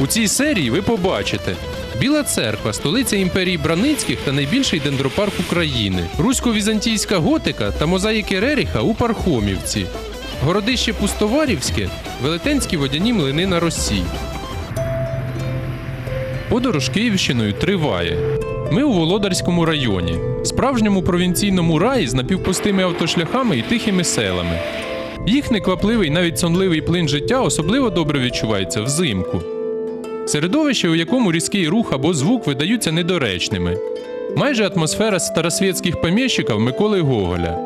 У цій серії ви побачите Біла церква, столиця імперії Браницьких та найбільший дендропарк України, русько-візантійська готика та мозаїки Реріха у Пархомівці, городище Пустоварівське, велетенські водяні млини на Росі. Подорож Київщиною триває. Ми у Володарському районі, справжньому провінційному раї з напівпустими автошляхами і тихими селами. Їх неквапливий, навіть сонливий плин життя особливо добре відчувається взимку. Середовище, у якому різкий рух або звук видаються недоречними. Майже атмосфера старосвєтських поміщиків Миколи Гоголя.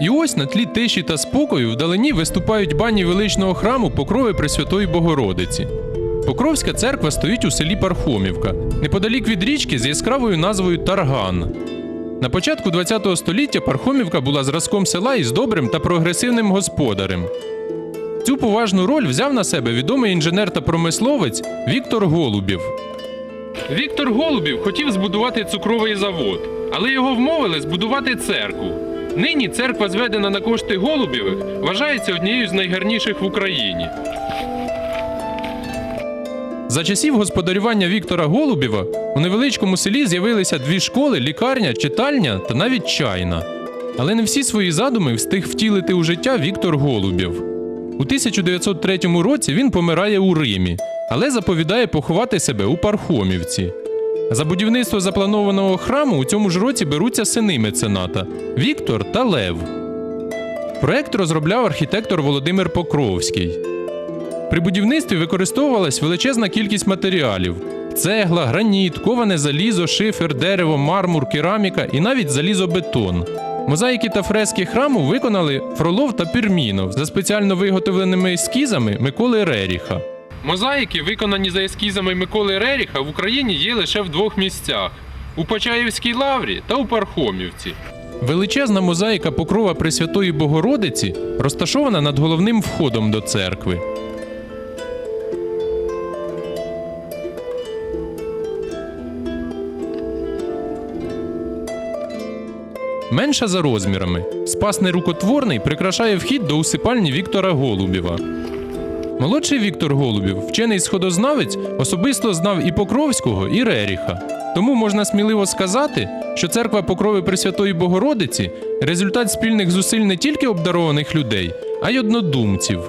І ось на тлі тиші та спокою вдалині виступають бані величного храму Покрови Пресвятої Богородиці. Покровська церква стоїть у селі Пархомівка, неподалік від річки з яскравою назвою Тарган. На початку ХХ століття Пархомівка була зразком села із добрим та прогресивним господарем. Цю поважну роль взяв на себе відомий інженер та промисловець Віктор Голубів. Віктор Голубів хотів збудувати цукровий завод, але його вмовили збудувати церкву. Нині церква, зведена на кошти Голубєвих, вважається однією з найгарніших в Україні. За часів господарювання Віктора Голубєва у невеличкому селі з'явилися дві школи, лікарня, читальня та навіть чайна. Але не всі свої задуми встиг втілити у життя Віктор Голубєв. У 1903 році він помирає у Римі, але заповідає поховати себе у Пархомівці. За будівництво запланованого храму у цьому ж році беруться сини мецената Віктор та Лев. Проект розробляв архітектор Володимир Покровський. При будівництві використовувалась величезна кількість матеріалів: цегла, граніт, коване залізо, шифер, дерево, мармур, кераміка і навіть залізобетон. Мозаїки та фрески храму виконали Фролов та Пірмінов за спеціально виготовленими ескізами Миколи Реріха. Мозаїки, виконані за ескізами Миколи Реріха, в Україні є лише в двох місцях: у Почаївській лаврі та у Пархомівці. Величезна мозаїка покрова Пресвятої Богородиці розташована над головним входом до церкви. Менша за розмірами. Спас нерукотворний прикрашає вхід до усипальні Віктора Голубєва. Молодший Віктор Голубів, вчений сходознавець, особисто знав і Покровського, і Реріха. Тому можна сміливо сказати, що церква Покрови Пресвятої Богородиці результат спільних зусиль не тільки обдарованих людей, а й однодумців.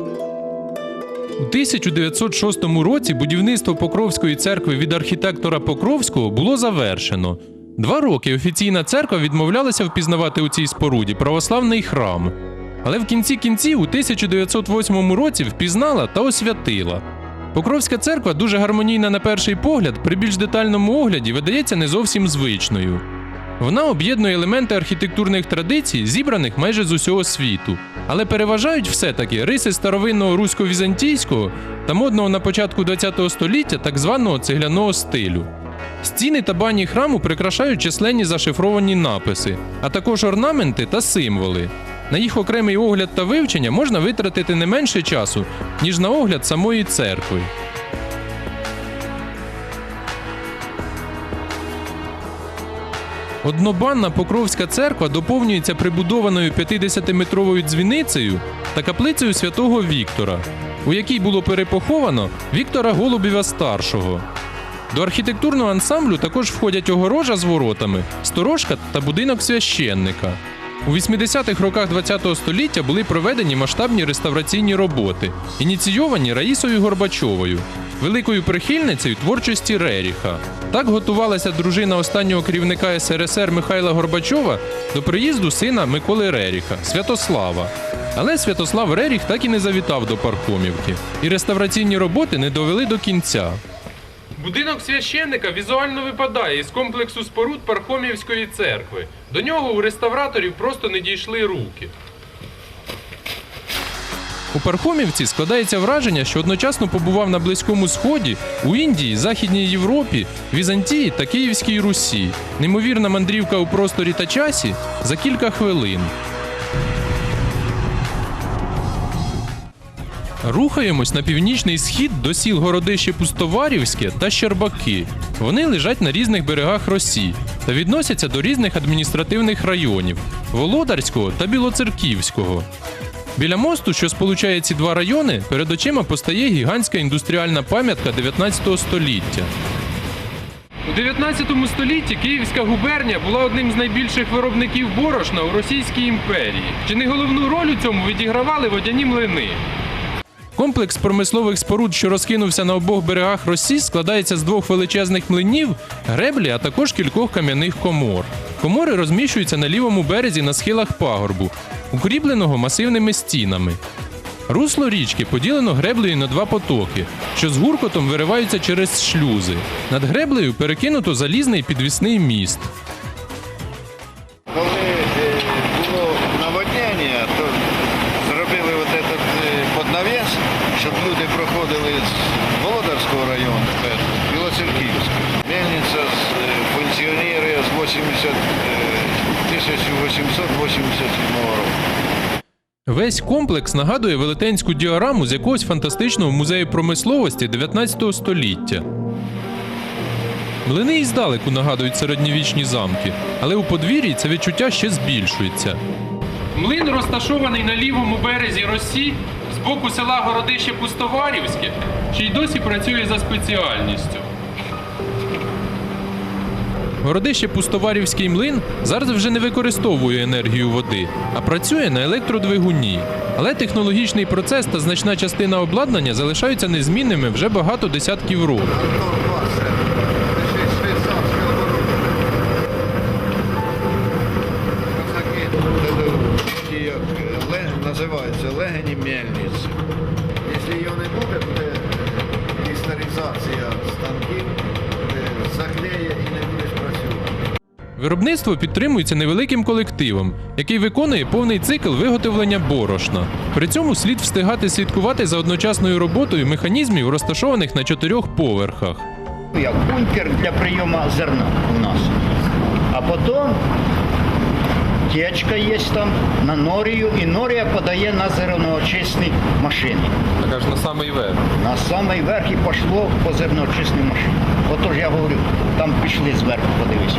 У 1906 році будівництво Покровської церкви від архітектора Покровського було завершено. Два роки офіційна церква відмовлялася впізнавати у цій споруді православний храм. Але в кінці кінців у 1908 році впізнала та освятила. Покровська церква дуже гармонійна на перший погляд, при більш детальному огляді видається не зовсім звичною. Вона об'єднує елементи архітектурних традицій, зібраних майже з усього світу, але переважають все-таки риси старовинного русько-візантійського та модного на початку ХХ століття так званого цегляного стилю. Стіни та бані храму прикрашають численні зашифровані написи, а також орнаменти та символи. На їх окремий огляд та вивчення можна витратити не менше часу, ніж на огляд самої церкви. Однобанна Покровська церква доповнюється прибудованою 50-метровою дзвіницею та каплицею святого Віктора, у якій було перепоховано Віктора Голубєва старшого. До архітектурного ансамблю також входять огорожа з воротами, сторожка та будинок священника. У 80-х роках ХХ століття були проведені масштабні реставраційні роботи, ініційовані Раїсою Горбачовою, великою прихильницею творчості Реріха. Так готувалася дружина останнього керівника СРСР Михайла Горбачова до приїзду сина Миколи Реріха Святослава. Але Святослав Реріх так і не завітав до Пархомівки, і реставраційні роботи не довели до кінця. Будинок священника візуально випадає із комплексу споруд Пархомівської церкви. До нього у реставраторів просто не дійшли руки. У Пархомівці складається враження, що одночасно побував на Близькому Сході, у Індії, Західній Європі, Візантії та Київській Русі. Неймовірна мандрівка у просторі та часі за кілька хвилин. Рухаємось на північний схід до сіл Городище Пустоварівське та Щербаки. Вони лежать на різних берегах Росі та відносяться до різних адміністративних районів Володарського та Білоцерківського. Біля мосту, що сполучає ці два райони, перед очима постає гігантська індустріальна пам'ятка 19 століття. У 19 столітті Київська губернія була одним з найбільших виробників борошна у Російській імперії. Чи не головну роль у цьому відігравали водяні млини? Комплекс промислових споруд, що розкинувся на обох берегах Росі, складається з двох величезних млинів, греблі, а також кількох кам'яних комор. Комори розміщуються на лівому березі на схилах пагорбу, укріпленого масивними стінами. Русло річки поділено греблею на два потоки, що з гуркотом вириваються через шлюзи. Над греблею перекинуто залізний підвісний міст. Коли е, було наводнення, то зробили от этот е, поднавіс, щоб люди проходили з Володарського району, тепер, Білоцерківського. Мельниця з е, функціонує з 80, е, 1887 року. Весь комплекс нагадує велетенську діораму з якогось фантастичного музею промисловості 19 століття. Млини і здалеку нагадують середньовічні замки, але у подвір'ї це відчуття ще збільшується. Млин розташований на лівому березі Росі з боку села Городище Пустоварівське, що й досі працює за спеціальністю. Городище Пустоварівський млин зараз вже не використовує енергію води, а працює на електродвигуні. Але технологічний процес та значна частина обладнання залишаються незмінними вже багато десятків років. Е, Називаються легені мельниці. Виробництво підтримується невеликим колективом, який виконує повний цикл виготовлення борошна. При цьому слід встигати слідкувати за одночасною роботою механізмів, розташованих на чотирьох поверхах. як бункер для прийому зерна у нас. А потім течка є там на норію, і норія подає на зерноочисні машини. Так аж на самий верх. На самий верх і пішло по зерноочисній машині. Отож я говорю, там пішли зверху, подивись.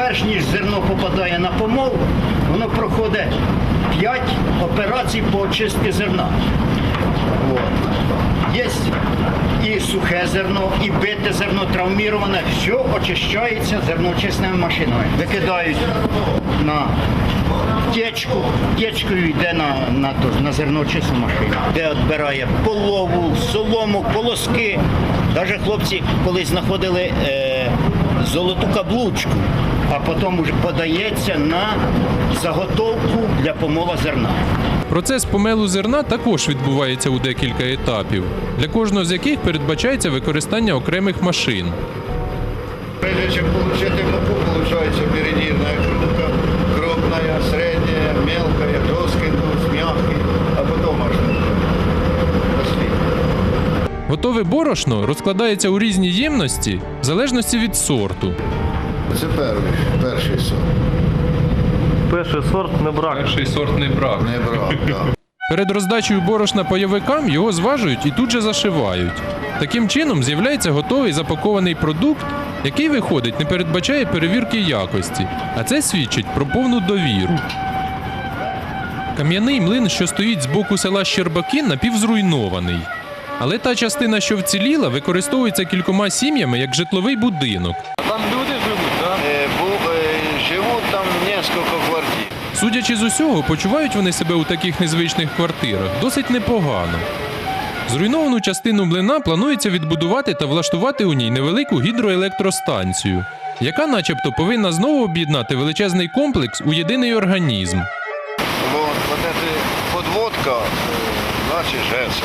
Перш ніж зерно попадає на помол, воно проходить 5 операцій по очистці зерна. От. Є і сухе зерно, і бите зерно, травміроване, все очищається зерноочисними машинами. Викидають на течку, течкою йде на, на, на зерноочисну машину, де відбирає полову, солому, колоски. Навіть хлопці колись знаходили е, золоту каблучку, а потім вже подається на заготовку для помола зерна. Процес помелу зерна також відбувається у декілька етапів, для кожного з яких передбачається використання окремих машин. Прежде чем получить муку, получается передирная крупка, крупная, средняя, мелкая, доски, ну, мягкий, а потом аж. Готове борошно розкладається у різні ємності в залежності від сорту. Це перший, перший сорт. Перший сорт не брак. Перший сорт не брав. Не брав, так. Перед роздачею борошна пайовикам його зважують і тут же зашивають. Таким чином з'являється готовий запакований продукт, який виходить, не передбачає перевірки якості, а це свідчить про повну довіру. Кам'яний млин, що стоїть з боку села Щербаки, напівзруйнований. Але та частина, що вціліла, використовується кількома сім'ями як житловий будинок. Там люди живуть, так? Е, бу- е, живуть там несколько квартир. Судячи з усього, почувають вони себе у таких незвичних квартирах досить непогано. Зруйновану частину млина планується відбудувати та влаштувати у ній невелику гідроелектростанцію, яка, начебто, повинна знову об'єднати величезний комплекс у єдиний організм. Подводка, е, бачиш, ГЕС,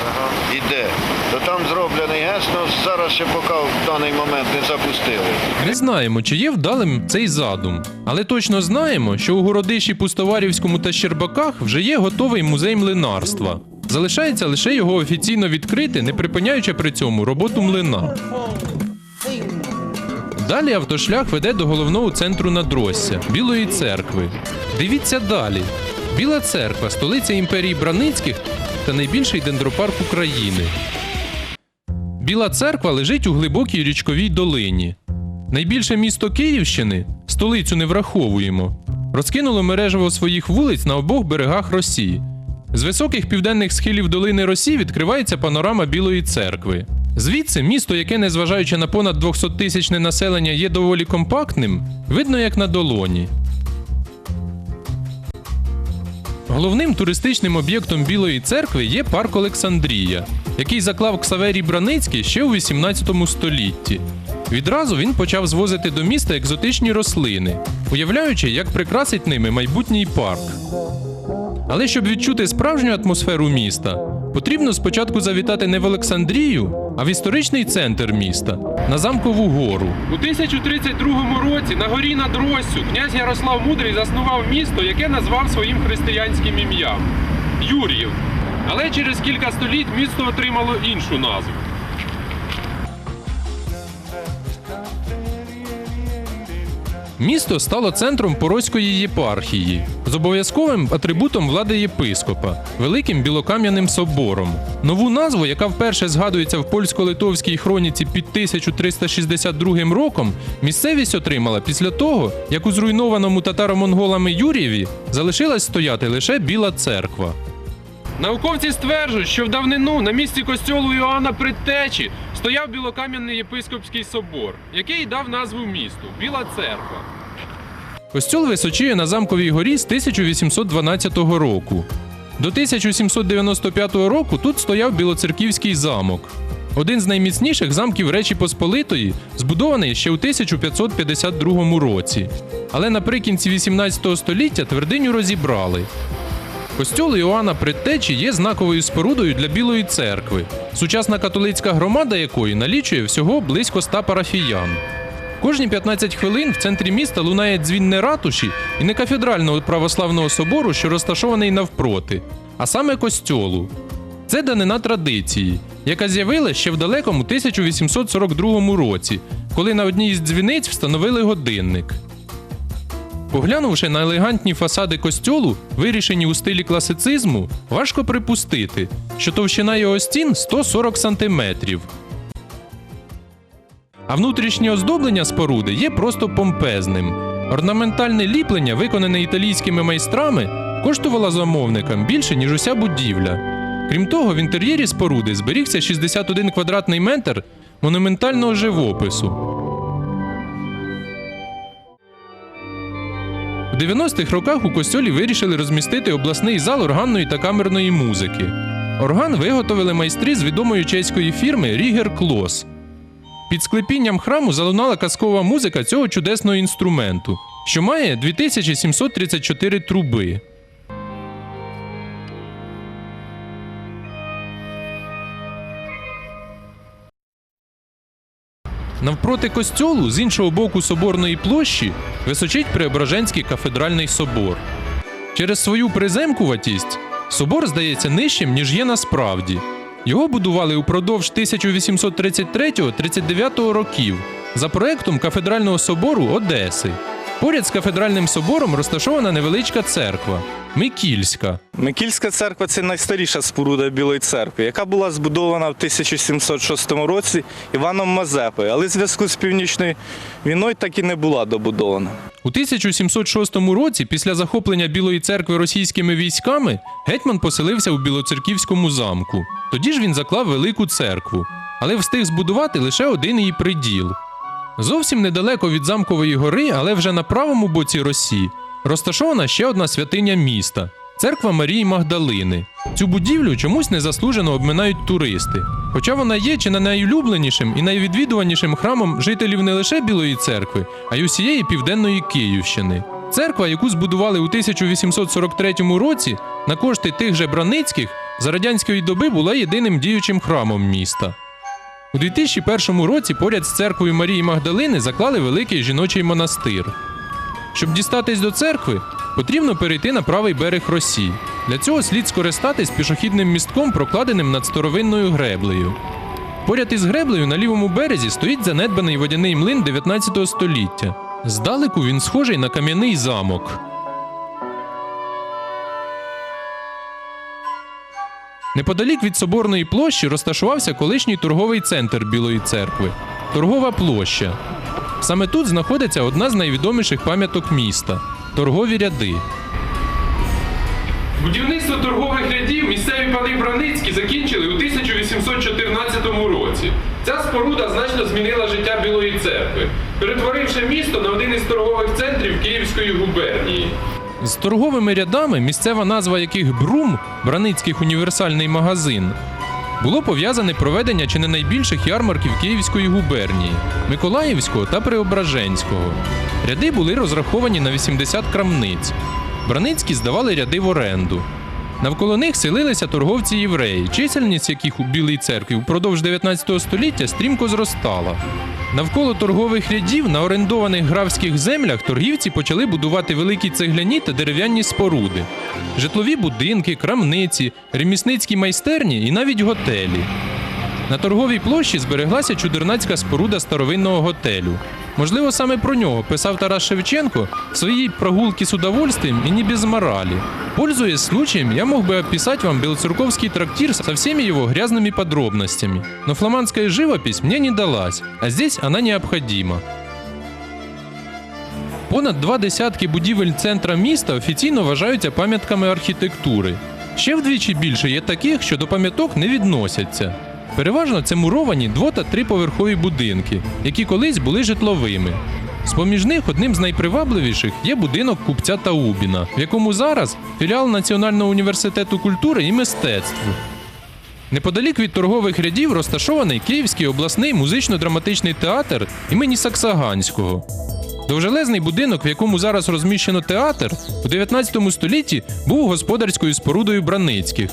іде. То там зроблений ГЕС, але зараз ще поки в даний момент не запустили. Не знаємо, чи є вдалим цей задум, але точно знаємо, що у Городищі Пустоварівському та Щербаках вже є готовий музей млинарства. Залишається лише його офіційно відкрити, не припиняючи при цьому роботу млина. Далі автошлях веде до головного центру надросся Білої церкви. Дивіться далі. Біла церква столиця імперії Браницьких та найбільший дендропарк України. Біла церква лежить у глибокій річковій долині. Найбільше місто Київщини, столицю не враховуємо, розкинуло мережево своїх вулиць на обох берегах Росії. З високих південних схилів долини Росії відкривається панорама Білої церкви. Звідси місто, яке, незважаючи на понад 200-тисячне населення, є доволі компактним, видно як на долоні. Головним туристичним об'єктом Білої церкви є парк Олександрія, який заклав Ксаверій Браницький ще у 18 столітті. Відразу він почав звозити до міста екзотичні рослини, уявляючи, як прикрасить ними майбутній парк. Але щоб відчути справжню атмосферу міста, потрібно спочатку завітати не в Олександрію, а в історичний центр міста на замкову гору. У 1032 році на горі над Россю князь Ярослав Мудрий заснував місто, яке назвав своїм християнським ім'ям Юр'їв. Але через кілька століть місто отримало іншу назву. Місто стало центром Порозької єпархії з обов'язковим атрибутом влади єпископа великим білокам'яним собором. Нову назву, яка вперше згадується в польсько-литовській хроніці під 1362 роком, місцевість отримала після того, як у зруйнованому татаро-монголами Юрєві залишилась стояти лише Біла церква. Науковці стверджують, що в давнину на місці костьолу Іоанна Предтечі стояв білокам'яний єпископський собор, який дав назву місту Біла церква. Костьол височіє на замковій горі з 1812 року. До 1795 року тут стояв Білоцерківський замок, один з найміцніших замків Речі Посполитої, збудований ще у 1552 році. Але наприкінці 18 століття твердиню розібрали. Костьол Іоанна Предтечі є знаковою спорудою для Білої церкви, сучасна католицька громада якої налічує всього близько 100 парафіян. Кожні 15 хвилин в центрі міста лунає дзвін не ратуші і не кафедрального православного собору, що розташований навпроти, а саме костьолу. Це данина традиції, яка з'явилася ще в далекому 1842 році, коли на одній із дзвіниць встановили годинник. Поглянувши на елегантні фасади костьолу, вирішені у стилі класицизму, важко припустити, що товщина його стін 140 сантиметрів. А внутрішнє оздоблення споруди є просто помпезним. Орнаментальне ліплення, виконане італійськими майстрами, коштувало замовникам більше, ніж уся будівля. Крім того, в інтер'єрі споруди зберігся 61 квадратний метр монументального живопису. У 90-х роках у костьолі вирішили розмістити обласний зал органної та камерної музики. Орган виготовили майстри з відомої чеської фірми Рігер Клос. Під склепінням храму залунала казкова музика цього чудесного інструменту, що має 2734 труби. Навпроти костьолу, з іншого боку соборної площі, височить Преображенський кафедральний собор. Через свою приземкуватість собор здається нижчим, ніж є насправді. Його будували упродовж 1833-39 років за проектом кафедрального собору Одеси. Поряд з кафедральним собором розташована невеличка церква Микільська. Микільська церква це найстаріша споруда Білої церкви, яка була збудована в 1706 році Іваном Мазепою, але в зв'язку з північною війною так і не була добудована. У 1706 році, після захоплення Білої церкви російськими військами, гетьман поселився у Білоцерківському замку. Тоді ж він заклав велику церкву, але встиг збудувати лише один її приділ. Зовсім недалеко від замкової гори, але вже на правому боці Росі, розташована ще одна святиня міста церква Марії Магдалини. Цю будівлю чомусь незаслужено обминають туристи. Хоча вона є чи не найулюбленішим і найвідвідуванішим храмом жителів не лише Білої церкви, а й усієї південної Київщини. Церква, яку збудували у 1843 році на кошти тих же Браницьких, за радянської доби була єдиним діючим храмом міста. У 2001 році поряд з церквою Марії Магдалини заклали великий жіночий монастир. Щоб дістатись до церкви, потрібно перейти на правий берег Росі. Для цього слід скористатись пішохідним містком, прокладеним над старовинною греблею. Поряд із греблею на лівому березі стоїть занедбаний водяний млин 19 століття. Здалеку він схожий на кам'яний замок. Неподалік від соборної площі розташувався колишній торговий центр Білої церкви торгова площа. Саме тут знаходиться одна з найвідоміших пам'яток міста торгові ряди. Будівництво торгових рядів місцеві пани Браницькі закінчили у 1814 році. Ця споруда значно змінила життя Білої церкви, перетворивши місто на один із торгових центрів Київської губернії. З торговими рядами, місцева назва яких Брум, Браницьких універсальний магазин, було пов'язане проведення чи не найбільших ярмарків Київської губернії, Миколаївського та Преображенського. Ряди були розраховані на 80 крамниць. Браницькі здавали ряди в оренду. Навколо них селилися торговці євреї, чисельність яких у Білій церкві впродовж 19 століття стрімко зростала. Навколо торгових рядів на орендованих графських землях торгівці почали будувати великі цегляні та дерев'яні споруди, житлові будинки, крамниці, ремісницькі майстерні і навіть готелі. На торговій площі збереглася чудернацька споруда старовинного готелю. Можливо, саме про нього писав Тарас Шевченко в своїй прогулки з удовольствием и не без морали. Пользуясь случаем, я мог бы описать вам белоцерковский трактир со всеми его грязными подробностями. Но фламандская живопись мне не далась, а здесь она необходима. Понад два десятки будівель центра міста офіційно вважаються пам'ятками архітектури. Ще вдвічі більше є таких, що до пам'яток не відносяться. Переважно це муровані дво- та триповерхові будинки, які колись були житловими. З-поміж них одним з найпривабливіших є будинок купця Таубіна, в якому зараз філіал Національного університету культури і мистецтв. Неподалік від торгових рядів розташований Київський обласний музично-драматичний театр імені Саксаганського. Довжелезний будинок, в якому зараз розміщено театр, у 19 столітті був господарською спорудою Браницьких.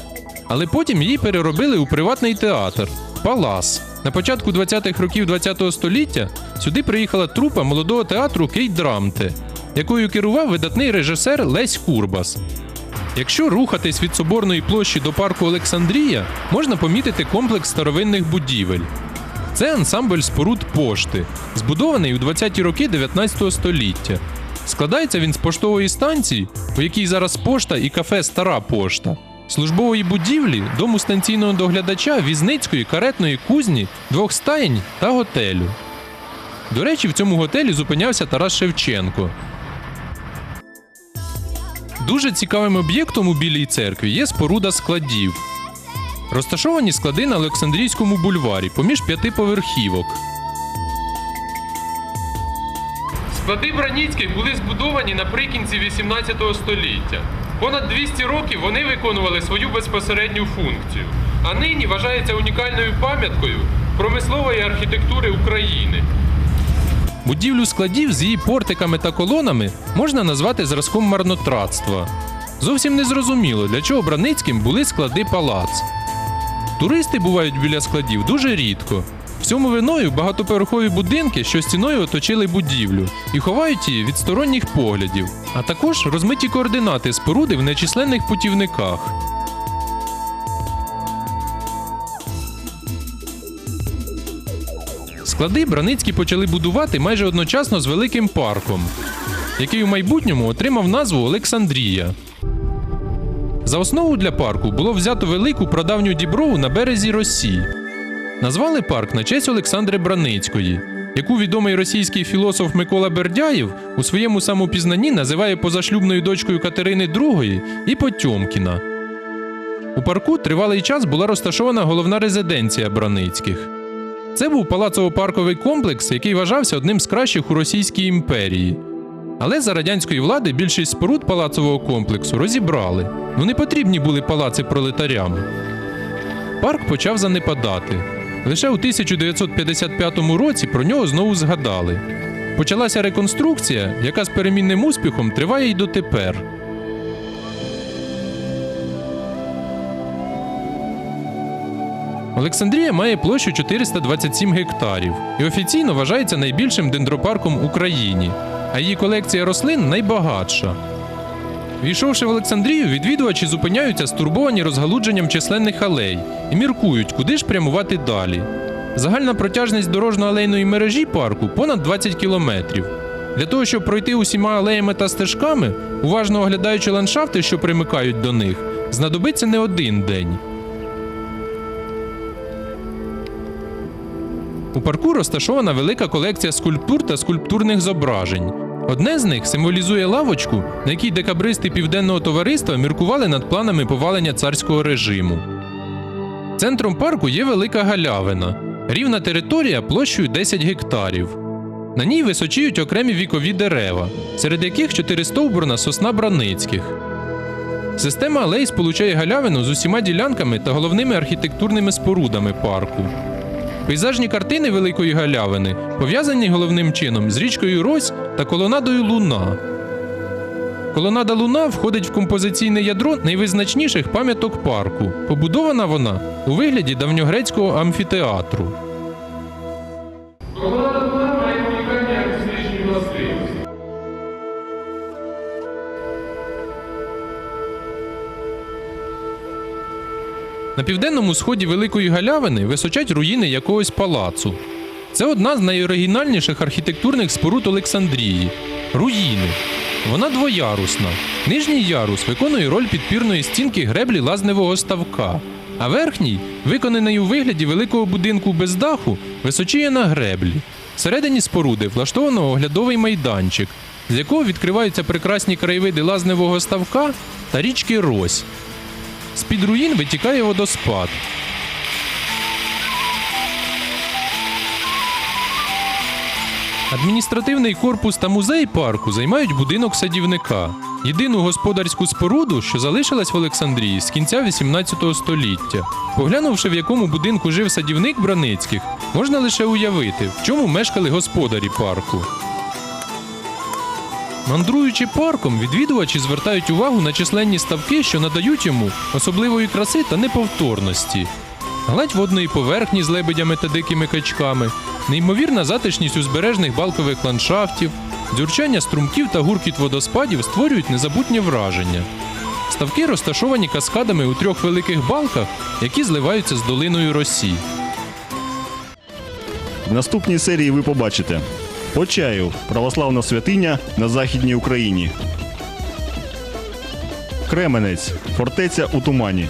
Але потім її переробили у приватний театр Палас. На початку 20-х років 20 століття сюди приїхала трупа молодого театру Кейт Драмте, якою керував видатний режисер Лесь Курбас. Якщо рухатись від Соборної площі до парку Олександрія, можна помітити комплекс старовинних будівель. Це ансамбль споруд пошти, збудований у 20-ті роки 19 століття. Складається він з поштової станції, у якій зараз пошта і кафе Стара пошта, службової будівлі, дому станційного доглядача, візницької, каретної кузні, двох стаєнь та готелю. До речі, в цьому готелі зупинявся Тарас Шевченко. Дуже цікавим об'єктом у Білій церкві є споруда складів. Розташовані склади на Олександрійському бульварі поміж п'ятиповерхівок. Склади Браніцьких були збудовані наприкінці 18 століття. Понад 200 років вони виконували свою безпосередню функцію, а нині вважаються унікальною пам'яткою промислової архітектури України. Будівлю складів з її портиками та колонами можна назвати зразком марнотратства. Зовсім не зрозуміло, для чого Браницьким були склади палац. Туристи бувають біля складів дуже рідко. Всьому виною багатоповерхові будинки, що стіною оточили будівлю, і ховають її від сторонніх поглядів, а також розмиті координати споруди в нечисленних путівниках. Склади Браницькі почали будувати майже одночасно з великим парком, який у майбутньому отримав назву Олександрія. За основу для парку було взято велику прадавню діброву на березі Росі. Назвали парк на честь Олександри Браницької, яку відомий російський філософ Микола Бердяєв у своєму самопізнанні називає позашлюбною дочкою Катерини II і Потьомкіна. У парку тривалий час була розташована головна резиденція Браницьких. Це був палацово-парковий комплекс, який вважався одним з кращих у Російській імперії. Але за радянської влади більшість споруд палацового комплексу розібрали. Ну не потрібні були палаци пролетарям. Парк почав занепадати. Лише у 1955 році про нього знову згадали. Почалася реконструкція, яка з перемінним успіхом триває й дотепер. Олександрія має площу 427 гектарів і офіційно вважається найбільшим дендропарком в Україні, а її колекція рослин найбагатша. Війшовши в Олександрію, відвідувачі зупиняються, стурбовані розгалудженням численних алей і міркують, куди ж прямувати далі. Загальна протяжність дорожньо-алейної мережі парку понад 20 кілометрів. Для того, щоб пройти усіма алеями та стежками, уважно оглядаючи ландшафти, що примикають до них, знадобиться не один день. У парку розташована велика колекція скульптур та скульптурних зображень. Одне з них символізує лавочку, на якій декабристи південного товариства міркували над планами повалення царського режиму. Центром парку є велика галявина, рівна територія площею 10 гектарів. На ній височіють окремі вікові дерева, серед яких чотиристовбурна сосна Браницьких. Система алей сполучає галявину з усіма ділянками та головними архітектурними спорудами парку. Пейзажні картини Великої галявини пов'язані головним чином з річкою Рось та колонадою Луна. Колонада Луна входить в композиційне ядро найвизначніших пам'яток парку. Побудована вона у вигляді давньогрецького амфітеатру. На південному сході Великої Галявини височать руїни якогось палацу. Це одна з найоригінальніших архітектурних споруд Олександрії руїни. Вона двоярусна. Нижній ярус виконує роль підпірної стінки греблі лазневого ставка, а верхній, виконаний у вигляді великого будинку без даху, височіє на греблі. Всередині споруди влаштовано оглядовий майданчик, з якого відкриваються прекрасні краєвиди лазневого ставка та річки Рось. З-під руїн витікає водоспад. Адміністративний корпус та музей парку займають будинок садівника, єдину господарську споруду, що залишилась в Олександрії з кінця 18 століття. Поглянувши, в якому будинку жив садівник Браницьких, можна лише уявити, в чому мешкали господарі парку. Мандруючи парком, відвідувачі звертають увагу на численні ставки, що надають йому особливої краси та неповторності. Гладь водної поверхні з лебедями та дикими качками, неймовірна затишність узбережних балкових ландшафтів, дзюрчання струмків та гуркіт водоспадів створюють незабутнє враження. Ставки розташовані каскадами у трьох великих балках, які зливаються з долиною Росі. В наступній серії ви побачите Почаїв православна святиня на Західній Україні. Кременець фортеця у тумані.